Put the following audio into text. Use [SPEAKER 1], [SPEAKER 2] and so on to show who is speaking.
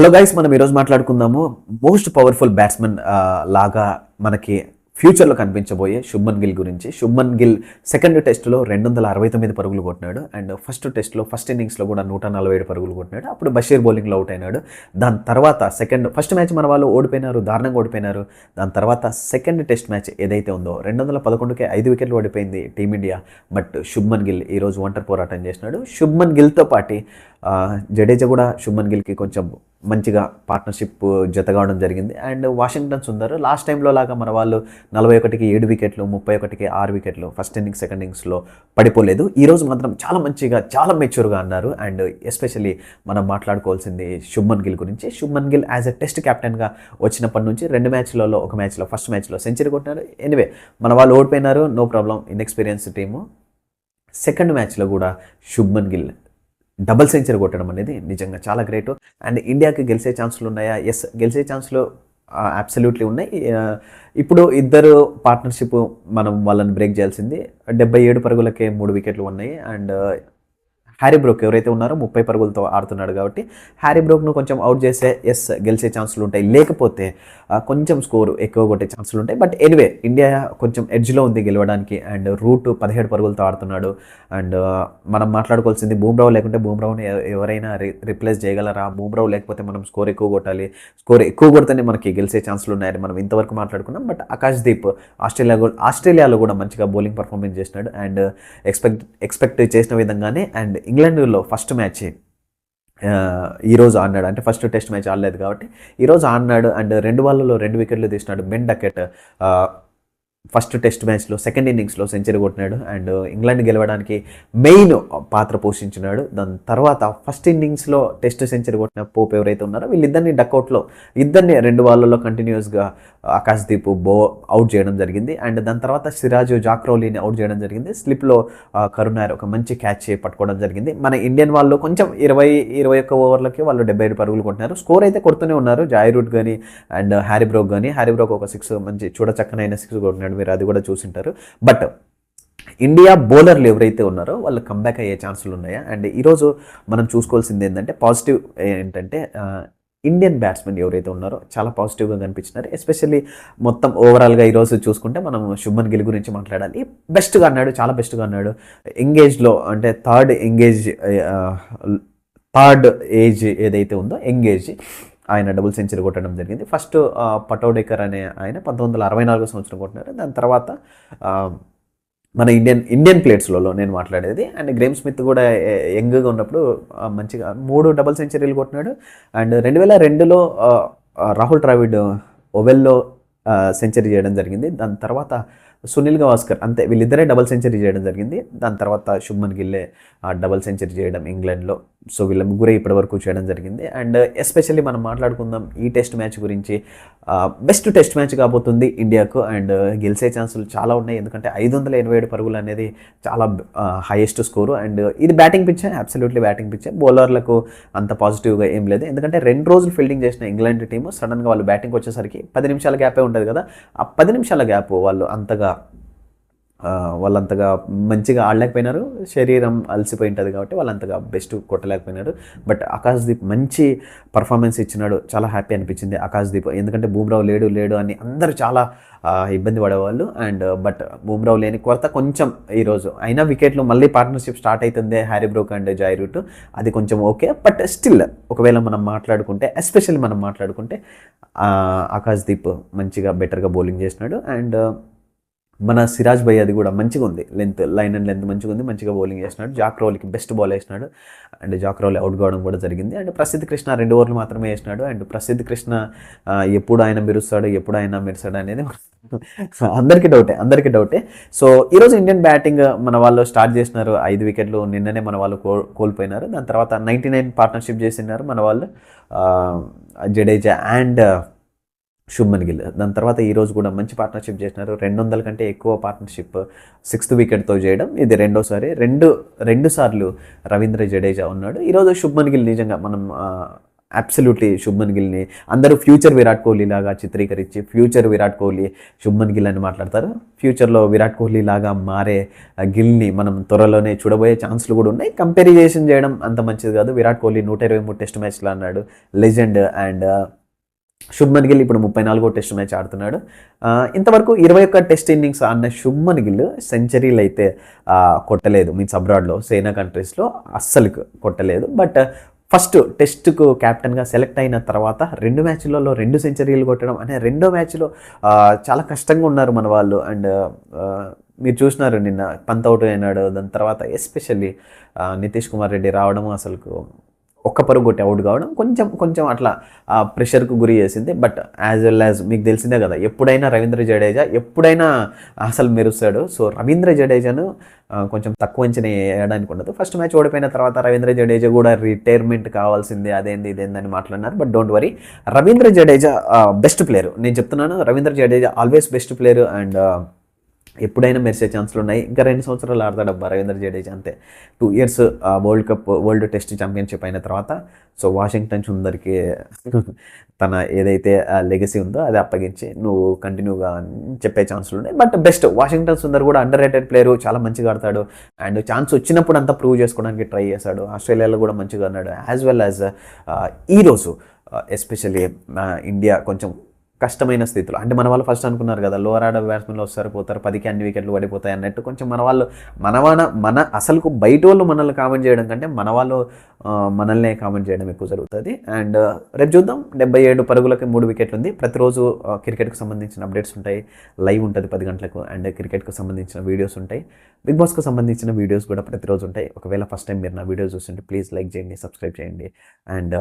[SPEAKER 1] Hello guys మనం ఈరోజు మాట్లాడుకుందాము మోస్ట్ పవర్ఫుల్ బ్యాట్స్మెన్ లాగా మనకి ఫ్యూచర్లో కనిపించబోయే శుభ్మన్ గిల్ గురించి. శుభ్మన్ గిల్ సెకండ్ టెస్ట్లో రెండు వందల అరవై తొమ్మిది పరుగులు కొట్టినాడు అండ్ ఫస్ట్ టెస్ట్లో ఫస్ట్ ఇన్నింగ్స్లో కూడా నూట నలభై ఏడు పరుగులు కొట్టినాడు. అప్పుడు బషీర్ బౌలింగ్లో అవుట్ అయినాడు. దాని తర్వాత సెకండ్ ఫస్ట్ మ్యాచ్ మన వాళ్ళు ఓడిపోయినారు దారుణంగా ఓడిపోయినారు. దాని తర్వాత సెకండ్ టెస్ట్ మ్యాచ్ ఏదైతే ఉందో రెండు వందల పదకొండుకే ఐదు వికెట్లు ఓడిపోయింది టీమిండియా. బట్ శుభ్మన్ గిల్ ఈరోజు ఒంటరి పోరాటం చేసినాడు. శుభ్మన్ గిల్తో పాటి జడేజా కూడా శుభ్మన్ గిల్కి కొంచెం మంచిగా పార్ట్నర్షిప్ జతగావడం జరిగింది. అండ్ వాషింగ్టన్ సుందర్ లాస్ట్ టైంలో లాగా మన వాళ్ళు నలభై ఒకటికి ఏడు వికెట్లు ముప్పై ఒకటికి ఆరు వికెట్లు ఫస్ట్ ఇన్నింగ్స్ సెకండ్ ఇన్నింగ్స్లో పడిపోలేదు. ఈరోజు మాత్రం చాలా మంచిగా చాలా మెచ్యూర్గా అన్నారు. అండ్ ఎస్పెషల్లీ మనం మాట్లాడుకోవాల్సింది శుభ్మన్ గిల్ గురించి. Shubman Gill as a test కెప్టెన్గా వచ్చినప్పటి నుంచి రెండు మ్యాచ్లలో ఒక మ్యాచ్లో ఫస్ట్ మ్యాచ్లో సెంచరీ కొట్టినారు. ఎనివే మన వాళ్ళు ఓడిపోయినారు. No problem inexperience team second మ్యాచ్లో కూడా శుభ్మన్ గిల్ డబుల్ సెంచరీ కొట్టడం అనేది నిజంగా చాలా గ్రేట్. అండ్ ఇండియాకి గెలిచే ఛాన్సులు ఉన్నాయా? ఎస్ గెలిచే ఛాన్సులు అబ్సల్యూట్లీ ఉన్నాయి. ఇప్పుడు ఇద్దరు పార్ట్నర్షిప్ మనం వాళ్ళని బ్రేక్ చేయాల్సింది. డెబ్బై ఏడు పరుగులకే మూడు వికెట్లు ఉన్నాయి. అండ్ హ్యారీ బ్రోక్ ఎవరైతే ఉన్నారో ముప్పై పరుగులతో ఆడుతున్నాడు కాబట్టి హ్యారీ బ్రోక్ను కొంచెం అవుట్ చేస్తే ఎస్ గెలిచే ఛాన్సులు ఉంటాయి. లేకపోతే కొంచెం స్కోర్ ఎక్కువ కొట్టే ఛాన్సులు ఉంటాయి. బట్ ఎనివే ఇండియా కొంచెం ఎడ్జ్లో ఉంది గెలవడానికి అండ్ రూట్ పదిహేడు పరుగులతో ఆడుతున్నాడు. అండ్ మనం మాట్లాడుకోవాల్సింది బూమ్రావు లేకుంటే బూమ్రావుని ఎవరైనా రి రిప్లేస్ చేయగలరా? బూమ్రావు లేకపోతే మనం స్కోర్ ఎక్కువ కొట్టాలి. స్కోర్ ఎక్కువ కొడితేనే మనకి గెలిచే ఛాన్సులు ఉన్నాయని మనం ఇంతవరకు మాట్లాడుకున్నాం. బట్ ఆకాష్ దీప్ ఆస్ట్రేలియా కూడా ఆస్ట్రేలియాలో కూడా మంచిగా బౌలింగ్ పర్ఫార్మెన్స్ చేసినాడు. అండ్ ఎక్స్పెక్ట్ ఎక్స్పెక్ట్ చేసిన విధంగానే. అండ్ ఇంగ్లాండ్లో ఫస్ట్ మ్యాచ్ ఈరోజు ఆడినాడు. అంటే ఫస్ట్ టెస్ట్ మ్యాచ్ ఆడలేదు కాబట్టి ఈరోజు ఆడినాడు. అండ్ రెండు వాళ్ళలో రెండు వికెట్లు తీసినాడు బెన్ డకెట్ ఫస్ట్ టెస్ట్ మ్యాచ్లో సెకండ్ ఇన్నింగ్స్లో సెంచరీ కొట్టినాడు. అండ్ ఇంగ్లాండ్ గెలవడానికి మెయిన్ పాత్ర పోషించినాడు. దాని తర్వాత ఫస్ట్ ఇన్నింగ్స్లో టెస్ట్ సెంచరీ కొట్టిన పోప్ ఎవరైతే ఉన్నారో వీళ్ళిద్దరిని డక్అవుట్లో ఇద్దరిని రెండు వాళ్ళలో కంటిన్యూస్గా ఆకాశ్ దీప్ బో అవుట్ చేయడం జరిగింది. అండ్ దాని తర్వాత సిరాజు జాక్రోలీని అవుట్ చేయడం జరిగింది. స్లిప్లో కరుణార్ ఒక మంచి క్యాచ్ పట్టుకోవడం జరిగింది. మన ఇండియన్ వాళ్ళు కొంచెం ఇరవై ఇరవై ఒక్క ఓవర్లకి వాళ్ళు డెబ్బై ఐదు పరుగులు కొట్టినారు. స్కోర్ అయితే కొడుతూనే ఉన్నారు. జాయిరూట్ కానీ అండ్ హ్యారీ బ్రోక్ కానీ హ్యారీ బ్రోక్ ఒక సిక్స్ మంచి చూడచక్కనైన సిక్స్ కొట్టినాడు. మీరు అది కూడా చూసింటారు. బట్ ఇండియా బౌలర్లు ఎవరైతే ఉన్నారో వాళ్ళు కంబ్యాక్ అయ్యే ఛాన్సులు ఉన్నాయా? అండ్ ఈరోజు మనం చూసుకోవాల్సింది ఏంటంటే పాజిటివ్ ఏంటంటే ఇండియన్ బ్యాట్స్మెన్ ఎవరైతే ఉన్నారో చాలా పాజిటివ్గా కనిపించినారు. ఎస్పెషల్లీ మొత్తం ఓవరాల్గా ఈరోజు చూసుకుంటే మనం శుభన్ గిల్ గురించి మాట్లాడాలి. బెస్ట్గా అన్నాడు చాలా బెస్ట్గా అన్నాడు. ఎంగేజ్లో అంటే థర్డ్ ఎంగేజ్ థర్డ్ ఏజ్ ఏదైతే ఉందో ఎంగేజ్ ఆయన డబుల్ సెంచరీ కొట్టడం జరిగింది. ఫస్ట్ పటోడేకర్ అనే ఆయన పంతొమ్మిది వందల అరవై నాలుగో సంవత్సరం కొట్టినారు. దాని తర్వాత మన ఇండియన్ ఇండియన్ ప్లేట్స్లలో నేను మాట్లాడేది. అండ్ గ్రేమ్ స్మిత్ కూడా యంగ్గా ఉన్నప్పుడు మంచిగా మూడు డబుల్ సెంచరీలు కొట్టినాడు. అండ్ రెండు వేల రెండులో రాహుల్ ద్రావిడ్ ఓవెల్లో సెంచరీ చేయడం జరిగింది. దాని తర్వాత సునీల్ గవాస్కర్ అంతే వీళ్ళిద్దరే డబుల్ సెంచరీ చేయడం జరిగింది. దాని తర్వాత శుభ్మన్ గిల్లే డబుల్ సెంచరీ చేయడం ఇంగ్లాండ్లో. సో వీళ్ళ ముగ్గురే ఇప్పటి వరకు చేయడం జరిగింది. అండ్ ఎస్పెషల్లీ మనం మాట్లాడుకుందాం ఈ టెస్ట్ మ్యాచ్ గురించి. బెస్ట్ టెస్ట్ మ్యాచ్ కాబోతుంది ఇండియాకు. అండ్ గెలిచే ఛాన్సులు చాలా ఉన్నాయి. ఎందుకంటే ఐదు వందల ఎనభై ఏడు పరుగులు అనేది చాలా హైయెస్ట్ స్కోరు అండ్ ఇది బ్యాటింగ్ పిచ్చే అబ్సల్యూట్లీ బ్యాటింగ్ పిచ్చే బౌలర్లకు అంత పాజిటివ్గా ఏం లేదు. ఎందుకంటే రెండు రోజులు ఫీల్డింగ్ చేసిన ఇంగ్లాండ్ టీము సడన్గా వాళ్ళు బ్యాటింగ్ వచ్చేసరికి పది నిమిషాల గ్యాపే ఉంటుంది కదా. ఆ పది నిమిషాల గ్యాప్ వాళ్ళు అంతగా వాళ్ళంతగా మంచిగా ఆడలేకపోయినారు. శరీరం అలసిపోయి ఉంటుంది కాబట్టి వాళ్ళంతగా బెస్ట్ కొట్టలేకపోయినారు. బట్ ఆకాశ్దీప్ మంచి పర్ఫార్మెన్స్ ఇచ్చినాడు. చాలా హ్యాపీ అనిపించింది ఆకాశ్దీప్. ఎందుకంటే బూమ్రావు లేడు లేడు అని అందరూ చాలా ఇబ్బంది పడేవాళ్ళు. అండ్ బట్ బూమ్రావు లేని కొరత కొంచెం ఈరోజు అయినా వికెట్లో మళ్ళీ పార్ట్నర్షిప్ స్టార్ట్ అవుతుంది Harry Brook and Joe Root అది కొంచెం ఓకే బట్ స్టిల్ ఒకవేళ మనం మాట్లాడుకుంటే ఎస్పెషల్లీ మనం మాట్లాడుకుంటే ఆకాశ్దీప్ దీప్ మంచిగా బెటర్గా బౌలింగ్ చేసినాడు. అండ్ మన సిరాజ్ భయ్ అది కూడా మంచిగా ఉంది. లెంత్ లైన్ అండ్ లెంత్ మంచిగా ఉంది. మంచిగా బౌలింగ్ వేసినాడు జాక్రోలకి బెస్ట్ బాల్ వేసినాడు అండ్ జాక్ రోల్ అవుట్ కావడం కూడా జరిగింది. అండ్ ప్రసిద్ధ కృష్ణ రెండు ఓవర్లు మాత్రమే వేసినాడు అండ్ ప్రసిద్ధ కృష్ణ ఎప్పుడు ఆయన మెరుస్తాడు ఎప్పుడు ఆయన మెరుస్తాడు అనేది అందరికీ డౌటే అందరికీ డౌటే సో ఈరోజు ఇండియన్ బ్యాటింగ్ మన వాళ్ళు స్టార్ట్ చేసినారు. ఐదు వికెట్లు నిన్ననే మన వాళ్ళు కో కోల్పోయినారు. దాని తర్వాత నైంటీ నైన్ పార్ట్నర్షిప్ చేసినారు మన వాళ్ళు. జడేజా అండ్ శుభ్మన్ గిల్. దాని తర్వాత ఈ రోజు కూడా మంచి పార్ట్నర్షిప్ చేసినారు. రెండు వందల కంటే ఎక్కువ పార్ట్నర్షిప్ సిక్స్త్ వికెట్తో చేయడం. ఇది రెండోసారి. రెండు రెండు సార్లు రవీంద్ర జడేజా ఉన్నాడు. ఈరోజు శుభ్మన్ గిల్ నిజంగా మనం అబ్సల్యూట్లీ శుభ్మన్ గిల్ని అందరూ ఫ్యూచర్ విరాట్ కోహ్లీ లాగా చిత్రీకరించి ఫ్యూచర్ విరాట్ కోహ్లీ శుభ్మన్ గిల్ అని మాట్లాడతారు. ఫ్యూచర్లో విరాట్ కోహ్లీ లాగా మారే గిల్ని మనం త్వరలోనే చూడబోయే ఛాన్స్లు కూడా ఉన్నాయి. కంపారిజేషన్ చేయడం అంత మంచిది కాదు. విరాట్ కోహ్లీ నూట ఇరవై మూడు టెస్ట్ మ్యాచ్లు అన్నాడు. లెజెండ్ అండ్ శుభ్మన్ గిల్ ఇప్పుడు ముప్పై నాలుగో టెస్ట్ మ్యాచ్ ఆడుతున్నాడు. ఇంతవరకు ఇరవై ఒక్క టెస్ట్ ఇన్నింగ్స్ ఆడిన శుభ్మన్ గిల్ సెంచరీలు అయితే కొట్టలేదు. మీన్స్ అబ్రాడ్లో సేనా కంట్రీస్లో అస్సలు కొట్టలేదు. బట్ ఫస్ట్ టెస్ట్కు కెప్టెన్గా సెలెక్ట్ అయిన తర్వాత రెండు మ్యాచ్లలో రెండు సెంచరీలు కొట్టడం అనే రెండో మ్యాచ్లో చాలా కష్టంగా ఉన్నారు మన వాళ్ళు. అండ్ మీరు చూసినారు నిన్న పంత్ అవుట్ అయినాడు. దాని తర్వాత ఎస్పెషల్లీ నితీష్ కుమార్ రెడ్డి రావడం అసలు ఒక్క పరుగు కొట్టి అవుట్ కావడం కొంచెం కొంచెం అట్లా ప్రెషర్కు గురి చేసింది. బట్ యాజ్ వెల్ యాజ్ మీకు తెలిసిందే కదా ఎప్పుడైనా రవీంద్ర జడేజా ఎప్పుడైనా అసలు మెరుస్తాడు. సో రవీంద్ర జడేజాను కొంచెం తక్కువ అంచనా వేయడానికి ఉండదు. ఫస్ట్ మ్యాచ్ ఓడిపోయిన తర్వాత రవీంద్ర జడేజా కూడా రిటైర్మెంట్ కావాల్సిందే అదేంది ఇదేందని మాట్లాడినారు. But don't worry Ravindra Jadeja best player నేను చెప్తున్నాను Ravindra Jadeja always best player and ఎప్పుడైనా మెరిసే ఛాన్స్లు ఉన్నాయి ఇంకా రెండు సంవత్సరాలు ఆడతాడు అబ్బా రవీంద్ర జడేజా అంతే. Two years world cup world test championship అయిన తర్వాత సో వాషింగ్టన్ సుందర్కి తన ఏదైతే లెగసీ ఉందో అది అప్పగించి నువ్వు కంటిన్యూగా చెప్పే ఛాన్సులు ఉన్నాయి బట్ బెస్ట్ వాషింగ్టన్ సుందర్ కూడా అండర్ రేటెడ్ ప్లేయర్ చాలా మంచిగా ఆడతాడు. అండ్ ఛాన్స్ వచ్చినప్పుడు అంతా ప్రూవ్ చేసుకోవడానికి ట్రై చేశాడు ఆస్ట్రేలియాలో కూడా మంచిగా ఆడినాడు యాజ్ వెల్ యాజ్ ఈరోజు ఎస్పెషల్లీ ఇండియా కొంచెం కష్టమైన స్థితిలో. అంటే మన వాళ్ళు ఫస్ట్ అనుకున్నారు కదా లోవర్ ఆర్డర్ బ్యాట్స్మెన్లు వస్తారు పోతారు పదికి అన్ని వికెట్లు పడిపోతాయి అన్నట్టు. కొంచెం మన వాళ్ళు మనవాన మన అసలుకు బయట వాళ్ళు మనల్ని కామెంట్ చేయడం కంటే మన వాళ్ళు మనల్నే కామెంట్ చేయడం ఎక్కువ జరుగుతుంది. అండ్ uh, రేపు చూద్దాం. డెబ్బై ఏడు పరుగులకి మూడు వికెట్లు ఉంది. ప్రతిరోజు క్రికెట్కు సంబంధించిన అప్డేట్స్ ఉంటాయి. లైవ్ ఉంటుంది పది గంటలకు. అండ్ క్రికెట్కు సంబంధించిన వీడియోస్ ఉంటాయి. బిగ్ బాస్కు సంబంధించిన వీడియోస్ కూడా ప్రతిరోజు ఉంటాయి. ఒకవేళ ఫస్ట్ టైం మీరు నా వీడియోస్ చూస్తుంటే ప్లీజ్ లైక్ చేయండి సబ్స్క్రైబ్ చేయండి. అండ్